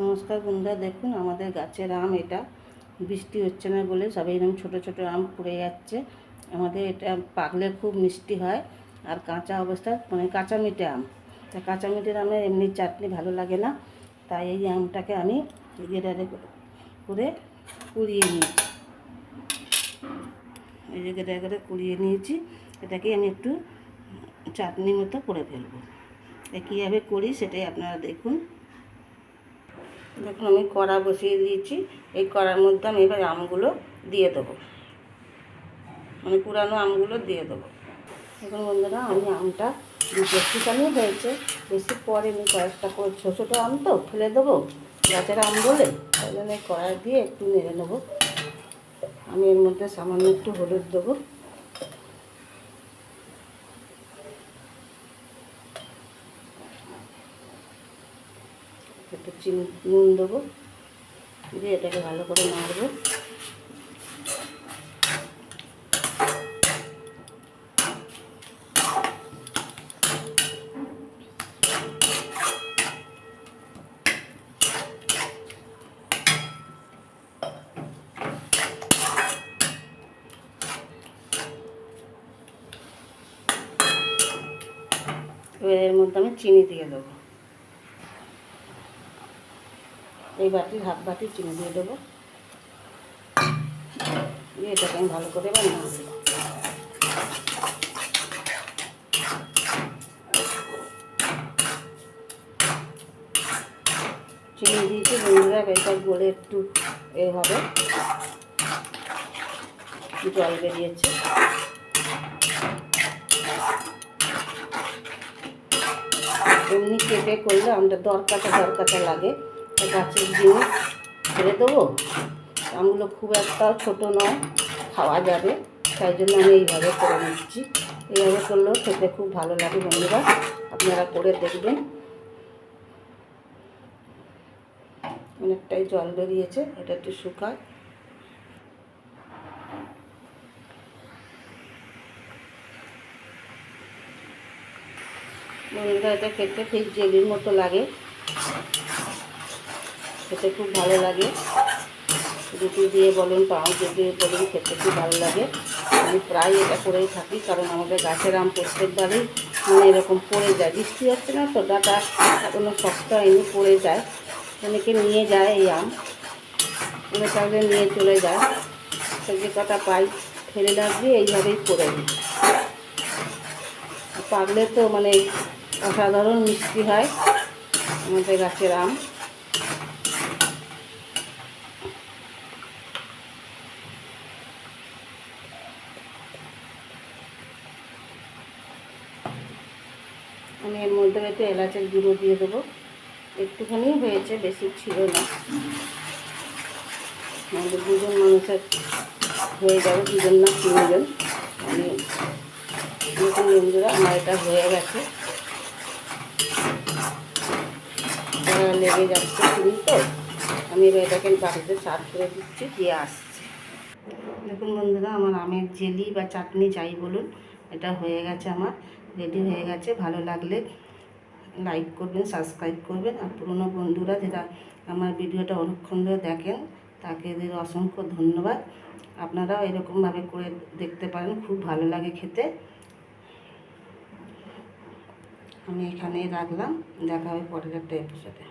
নমস্কার বন্ধুরা, দেখুন আমাদের গাছের আম এটা। বৃষ্টি হচ্ছে না বলে সব এরকম ছোটো ছোটো আম পড়ে যাচ্ছে। আমাদের এটা পাকলে খুব মিষ্টি হয়। আর কাঁচা অবস্থায় মানে কাঁচা মিটে আম। তা কাঁচা মিটের আমের এমনি চাটনি ভালো লাগে না। তাই এই আমটাকে আমি গ্রেডারে করে কুড়িয়ে নিয়েছি এই যে করে কুড়িয়ে নিয়েছি, এটাকে আমি একটু চাটনি মতো করে ফেলব। কীভাবে করি সেটাই আপনারা দেখুন। দেখুন আমি কড়া বসিয়ে দিয়েছি। এই কড়ার মধ্যে আমি এবার আমগুলো দিয়ে দেবো। মানে পুরানো আমগুলো দিয়ে দেবো। এখন বন্ধুরা, আমি আমটা একটুখানি হয়েছে। বেশি পরে আমি কয়েকটা করে ছোটো ছোটো আম তো ফেলে দেবো, গাছের আম বলে। তাই জন্য কড়াই দিয়ে একটু নেড়ে নেব। আমি এর মধ্যে সামান্য একটু হলুদ দেবো একটু চিনি নুন দেবো। দিয়ে এটাকে ভালো করে নাড়বো। এর মধ্যে আমি চিনি দিয়ে দেবো। এই বাটির হাফ বাটি চিনি দিয়ে দেবো। দিয়ে এটাকে আমি ভালো করে এবার নাড়বো চিনি দিয়েছি, বন্ধুরা এটা গলে একটু এ হবে। জল বেরিয়েছে। এমনি কেটে করলে আমরা দরকাটা দরকাটা লাগে। গাছের জিনিস, ছেড়ে দেবো? আমগুলো খুব একটা ছোট নয়, খাওয়া যাবে। তাই জন্য আমি এইভাবে করে নিচ্ছি। এইভাবে করলেও খেতে খুব ভালো লাগে বন্ধুরা, আপনারা করে দেখবেন। অনেকটাই জল বেরিয়েছে, এটা একটু শুকায় বন্ধুরা, এটা খেতে ঠিক জেলির মতো লাগে। খেতে খুব ভালো লাগে। রুটি দিয়ে বলুন পাউরুটি দিয়ে বলুন, খেতে খুব ভালো লাগে। আমি প্রায় এটা করেই থাকি, কারণ আমাদের গাছের আম প্রত্যেকবারই মানে এরকম পড়ে যায়। বৃষ্টি হচ্ছে না তো, ডাটা কোনো শক্ত হয়নি, পড়ে যায়। অনেকে নিয়ে যায় এই আম, অনেক তাহলে নিয়ে চলে যায়। তো যে কটা পাই, ফেলে দিয়ে এইভাবেই করে দিই পাকলে তো মানে অসাধারণ মিষ্টি হয় আমাদের গাছের আম। আমি এর মধ্যে একটু এলাচের গুঁড়ো দিয়ে দেবো। একটুখানি হয়েছে, বেশি ছিল না। আমাদের দুজন মানুষের হয়ে যাবে, দুজন না তিনজন। আমি নতুন বন্ধুরা, আমার এটা হয়ে গেছে। লেগে যাচ্ছে চিনি তো। আমি এবার এটাকে বাড়িতে সার্ভ করে দিচ্ছি, দিয়ে আসছি। দেখুন বন্ধুরা, আমার আমের জেলি বা চাটনি যাই বলুন এটা হয়ে গেছে আমার রেডি হয়ে গেছে। ভালো লাগলে লাইক করবেন সাবস্ক্রাইব করবেন। আর পুরনো বন্ধুরা যারা আমার ভিডিওটা অনেকক্ষণ ধরে দেখেন তাকে অসংখ্য ধন্যবাদ। আপনারাও এরকমভাবে করে দেখতে পারেন, খুব ভালো লাগে খেতে। আমি এখানেই রাখলাম। দেখা হবে পরের একটা এপিসোডে